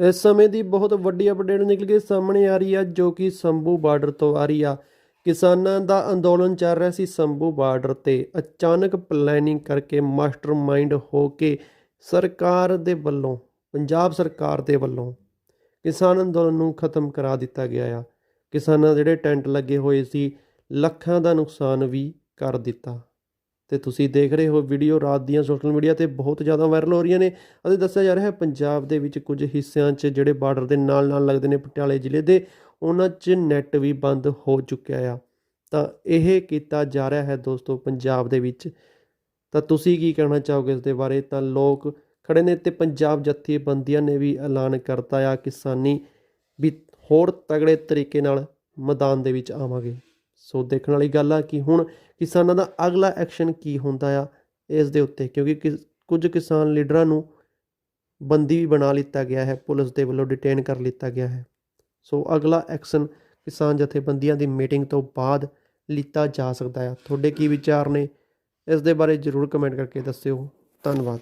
ਇਸ ਸਮੇਂ ਦੀ ਬਹੁਤ ਵੱਡੀ ਅਪਡੇਟ ਨਿਕਲ ਕੇ ਸਾਹਮਣੇ ਆ ਰਹੀ ਆ, ਜੋ ਕਿ ਸੰਭੂ ਬਾਰਡਰ ਤੋਂ ਆ ਰਹੀ ਆ। ਕਿਸਾਨਾਂ ਦਾ ਅੰਦੋਲਨ ਚੱਲ ਰਿਹਾ ਸੀ ਸੰਭੂ ਬਾਰਡਰ ਤੇ। ਅਚਾਨਕ ਪਲੈਨਿੰਗ ਕਰਕੇ ਮਾਸਟਰਮਾਈਂਡ ਹੋ ਕੇ ਸਰਕਾਰ ਦੇ ਵੱਲੋਂ, ਪੰਜਾਬ ਸਰਕਾਰ ਦੇ ਵੱਲੋਂ ਕਿਸਾਨ ਅੰਦੋਲਨ ਨੂੰ ਖਤਮ ਕਰਾ ਦਿੱਤਾ ਗਿਆ ਆ। ਕਿਸਾਨਾਂ ਜਿਹੜੇ ਟੈਂਟ ਲੱਗੇ ਹੋਏ ਸੀ, ਲੱਖਾਂ ਦਾ ਨੁਕਸਾਨ ਵੀ ਕਰ ਦਿੱਤਾ। ਤੇ ਤੁਸੀਂ ਦੇਖ ਰਹੇ ਹੋ ਵੀਡੀਓ ਰਾਤ ਦੀਆਂ ਸੋਸ਼ਲ ਮੀਡੀਆ ਤੇ ਬਹੁਤ ਜ਼ਿਆਦਾ ਵਾਇਰਲ ਹੋ ਰਹੀਆਂ ਨੇ। ਅਤੇ ਦੱਸਿਆ ਜਾ ਰਿਹਾ ਹੈ, ਪੰਜਾਬ ਦੇ ਵਿੱਚ ਕੁਝ ਹਿੱਸਿਆਂ 'ਚ ਜਿਹੜੇ ਬਾਰਡਰ ਦੇ ਨਾਲ ਨਾਲ ਲੱਗਦੇ ਨੇ ਪਟਿਆਲੇ ਜ਼ਿਲ੍ਹੇ ਦੇ, ਉਹਨਾਂ 'ਚ ਨੈੱਟ ਵੀ ਬੰਦ ਹੋ ਚੁੱਕਿਆ ਆ। ਤਾਂ ਇਹ ਕੀਤਾ ਜਾ ਰਿਹਾ ਹੈ ਦੋਸਤੋ ਪੰਜਾਬ ਦੇ ਵਿੱਚ। ਤਾਂ ਤੁਸੀਂ ਕੀ ਕਹਿਣਾ ਚਾਹੋਗੇ ਇਸ ਦੇ ਬਾਰੇ? ਤਾਂ ਲੋਕ ਖੜੇ ਨੇ ਤੇ ਪੰਜਾਬ ਜਥੇਬੰਦੀਆਂ ਨੇ ਵੀ ਐਲਾਨ ਕਰਤਾ ਆ, ਕਿਸਾਨੀ ਵੀ ਹੋਰ ਤਗੜੇ ਤਰੀਕੇ ਨਾਲ ਮੈਦਾਨ ਦੇ ਵਿੱਚ ਆਵਾਂਗੇ। ਸੋ ਦੇਖਣ ਵਾਲੀ ਗੱਲ ਆ ਕਿ ਹੁਣ ਕਿਸਾਨਾਂ ਦਾ ਅਗਲਾ ਐਕਸ਼ਨ ਕੀ ਹੁੰਦਾ ਆ ਇਸ ਦੇ ਉੱਤੇ, ਕਿਉਂਕਿ ਕਿਸ- ਕੁਝ ਕਿਸਾਨ ਲੀਡਰਾਂ ਨੂੰ ਬੰਦੀ ਵੀ ਬਣਾ ਲਿੱਤਾ ਗਿਆ ਹੈ, ਪੁਲਿਸ ਦੇ ਵੱਲੋਂ ਡਿਟੇਨ ਕਰ ਲਿੱਤਾ ਗਿਆ ਹੈ। ਸੋ ਅਗਲਾ ਐਕਸ਼ਨ ਕਿਸਾਨ ਜਥੇਬੰਦੀਆਂ ਦੀ ਮੀਟਿੰਗ ਤੋਂ ਬਾਅਦ ਲਿੱਤਾ ਜਾ ਸਕਦਾ ਹੈ ਤੁਹਾਡੇ ਕੀ ਵਿਚਾਰ ਨੇ? ਇਸ ਦੇ ਬਾਰੇ ਜਰੂਰ ਕਮੈਂਟ ਕਰਕੇ ਦੱਸਿਓ। ਧੰਨਵਾਦ।